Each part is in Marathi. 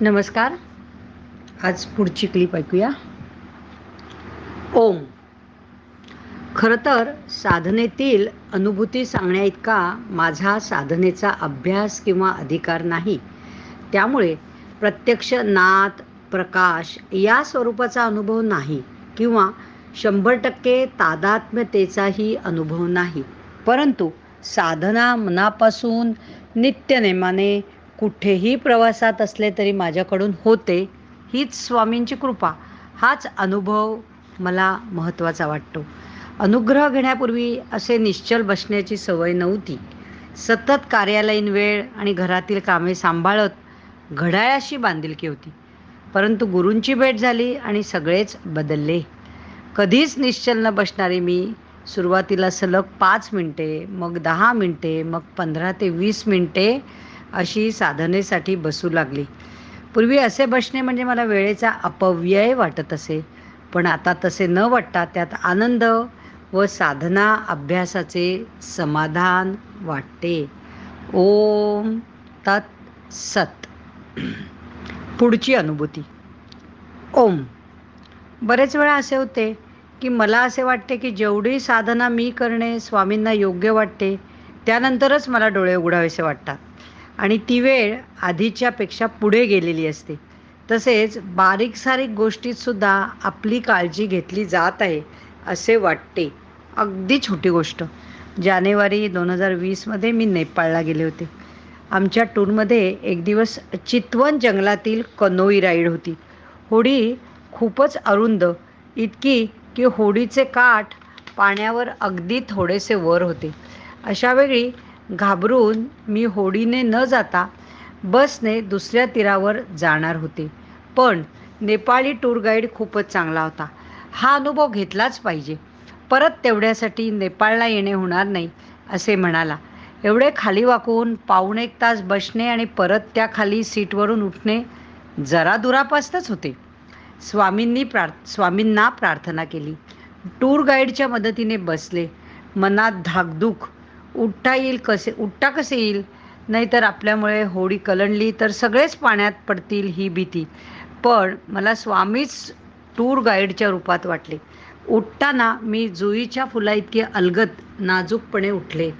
नमस्कार. आज पुढची क्लिप ऐकूया. ओम. खरं तर साधनेतील अनुभूती सांगण्याइतका माझा साधनेचा अभ्यास किंवा अधिकार नाही. त्यामुळे प्रत्यक्ष नाद प्रकाश या स्वरूपाचा अनुभव नाही किंवा शंभर टक्के तादात्म्यतेचाही अनुभव नाही. परंतु साधना मनापासून नित्यनेमाने कुठेही प्रवासात असले तरी माझ्याकडून होते हीच स्वामींची कृपा. हाच अनुभव मला महत्त्वाचा वाटतो. अनुग्रह घेण्यापूर्वी असे निश्चल बसण्याची सवय नव्हती. सतत कार्यालयीन वेळ आणि घरातील कामे सांभाळत घड्याळाशी बांधिलकी होती. परंतु गुरूंची भेट झाली आणि सगळेच बदलले. कधीच निश्चल न बसणारी मी सुरुवातीला सलग पाच मिनटे मग दहा मिनटे मग पंधरा ते वीस मिनटे अशी साधनेसाठी बसू लागली. पूर्वी असे बसणे म्हणजे मला वेळेचा अपव्यय वाटत असे. पण आता तसे न वाटता त्यात आनंद व साधना अभ्यासाचे समाधान वाटते. ओम तत् सत. पुढची अनुभूती. ओम. बरेच वेळा असे होते की मला असे वाटते की जेवढी साधना मी करणे स्वामींना योग्य वाटते त्यानंतरच मला डोळे उघडावेसे वाटतात. आणि ती वेळ आधीच्यापेक्षा पुढे गेलेली असते. तसेच बारीक सारीक गोष्टीतसुद्धा आपली काळजी घेतली जात आहे असे वाटते. अगदी छोटी गोष्ट. जानेवारी दोन हजार वीसमध्ये मी नेपाळला गेले होते. आमच्या टूरमध्ये एक दिवस चितवन जंगलातील कनोई राईड होती. होडी खूपच अरुंद इतकी की होडीचे काठ पाण्यावर अगदी थोडेसे वर होते. अशा वेळी घाबरून मी होडीने न जाता बसने दुसऱ्या तीरावर जाणार होते. पण नेपाळी टूर गाईड खूपच चांगला होता. हा अनुभव घेतलाच पाहिजे. परत तेवढ्यासाठी नेपाळला येणे होणार नाही असे म्हणाला. एवढे खाली वाकून पाऊण एक तास बसणे आणि परत त्या खाली सीटवरून उठणे जरा दुरापास्तच होते. स्वामींनी प्रार स्वामींना प्रार्थना केली. टूर गाईडच्या मदतीने बसले. मनात धाकधूक उठता येईल कसे उठता कसे येईल? नाहीतर आपल्यामुळे होडी कलंडली तर सगळेच पाण्यात पडतील ही भीती. पण मला स्वामीच टूर गाईडच्या रूपात वाटले. उठताना मी जुईच्या फुला अलगत अलगद नाजूकपणे उठले.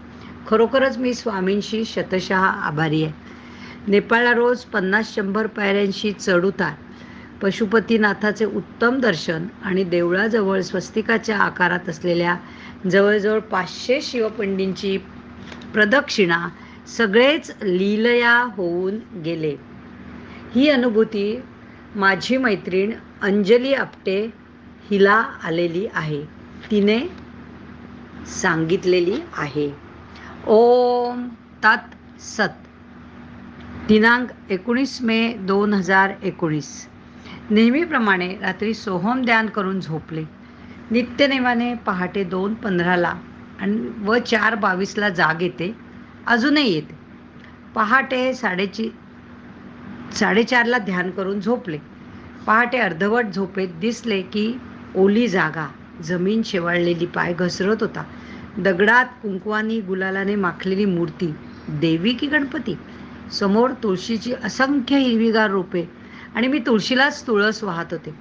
खरोखरच मी स्वामींशी शतशः आभारी आहे. नेपाळला रोज पन्नास शंभर पायऱ्यांशी चढ उतार. पशुपतीनाथाचे उत्तम दर्शन आणि देवळाजवळ स्वस्तिकाच्या आकारात असलेल्या जवळजवळ पाचशे शिवपिंडींची प्रदक्षिणा सगळेच लीलया होऊन गेले. ही अनुभूती माझी मैत्रीण अंजली आपटे हिला आलेली आहे. तिने सांगितलेली आहे. ओम तत् सत दिनांक एकोणीस मे दोन हजार एकोणीस. नेहमीप्रमाणे रात्री सोहम ध्यान करून झोपले. नित्यनेमाने पहाटे दोन पंधराला आणि व चार बावीसला जाग येते. अजूनही येते. पहाटे साडेची साडेचारला ध्यान करून झोपले. पहाटे अर्धवट झोपेत दिसले की ओली जागा जमीन शेवाळलेली पाय घसरत होता. दगडात कुंकवानी गुलालाने माखलेली मूर्ती देवी की गणपती? समोर तुळशीची असंख्य हिरवीगार रोपे आणि मी तुळशीलाच तुळस वाहत होते.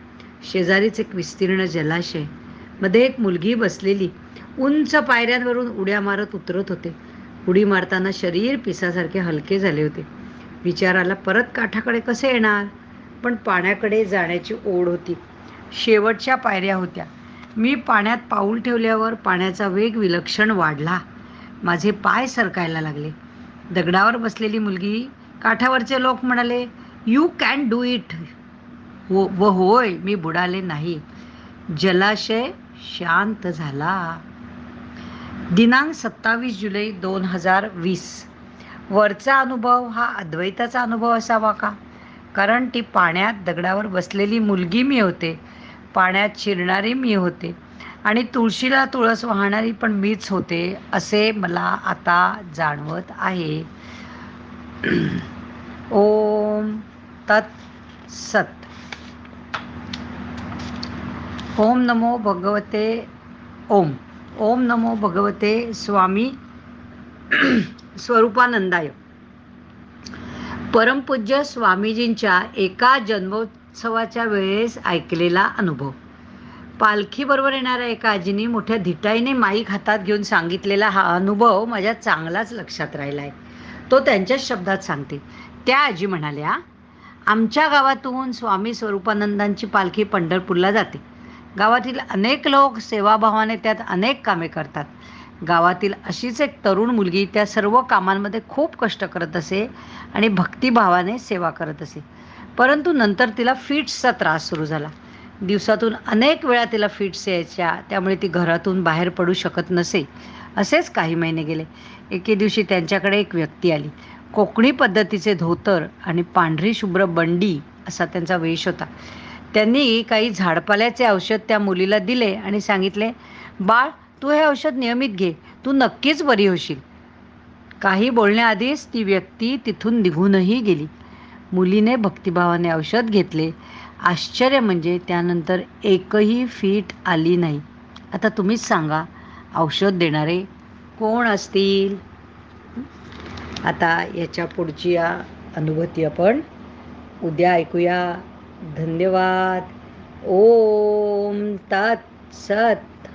शेजारीच एक विस्तीर्ण जलाशय. मध्ये एक मुलगी बसलेली. उंच पायऱ्यांवरून उड्या मारत उतरत होते. उडी मारताना शरीर पिसासारखे हलके झाले होते. विचाराला परत काठाकडे कसे येणार? पण पाण्याकडे जाण्याची ओढ होती. शेवटच्या पायऱ्या होत्या. मी पाण्यात पाऊल ठेवल्यावर पाण्याचा वेग विलक्षण वाढला. माझे पाय सरकायला लागले. दगडावर बसलेली मुलगी काठावरचे लोक म्हणाले यू कॅन डू इट हो व होय मी बुडाले नाही. जलाशय शांत झाला. दिनांक सत्तावीस जुलै दोन हजार वीस. वरचा अनुभव हा अद्वैताचा अनुभव असावा का? कारण ती पाण्यात दगडावर बसलेली मुलगी मी होते. पाण्यात शिरणारी मी होते. आणि तुळशीला तुळस वाहणारी पण मीच होते असे मला आता जाणवत आहे. ओम. तत् सत. ओम नमो भगवते ओम. ओम नमो भगवते स्वामी स्वरूपानंदाय. परमपूज्य स्वामीजींच्या एका जन्मोत्सवाच्या वेळेस ऐकलेला अनुभव. पालखीबरोबर येणाऱ्या एका आजीने मोठ्या धिटाईने माईक हातात घेऊन सांगितलेला हा अनुभव माझ्या चांगलाच लक्षात राहिला आहे तो त्यांच्याच शब्दात सांगते. त्या आजी म्हणाल्या आमच्या गावातून स्वामी स्वरूपानंदांची पालखी पंढरपूरला जाते. गावातील अनेक लोक सेवाभावाने त्यात अनेक कामे करतात. गावातील अशीच एक तरुण मुलगी त्या सर्व कामांमध्ये खूप कष्ट करत असे आणि भक्तिभावाने सेवा करत असे. परंतु नंतर तिला फिट्सचा त्रास सुरू झाला. दिवसातून अनेक वेळा तिला फिट्स यायच्या त्यामुळे ती घरातून बाहेर पडू शकत नसे असेच काही महिने गेले. एके दिवशी त्यांच्याकडे एक व्यक्ती आली. कोकणी पद्धतीचे धोतर आणि पांढरी शुभ्र बंडी असा त्यांचा वेश होता. त्यांनी काही झाडपाल्याचे औषध त्या मुलीला दिले आणि सांगितले बाळ तू हे औषध नियमित घे. तू नक्कीच बरी होशील. काही बोलण्याआधीच ती व्यक्ती तिथून निघूनही गेली. मुलीने भक्तिभावाने औषध घेतले. आश्चर्य म्हणजे त्यानंतर एकही फीट आली नाही. आता तुम्हीच सांगा औषध देणारे कोण असतील? आता याच्या पुढची अनुभूती आपण उद्या ऐकूया. धन्यवाद. ओम तत् सत्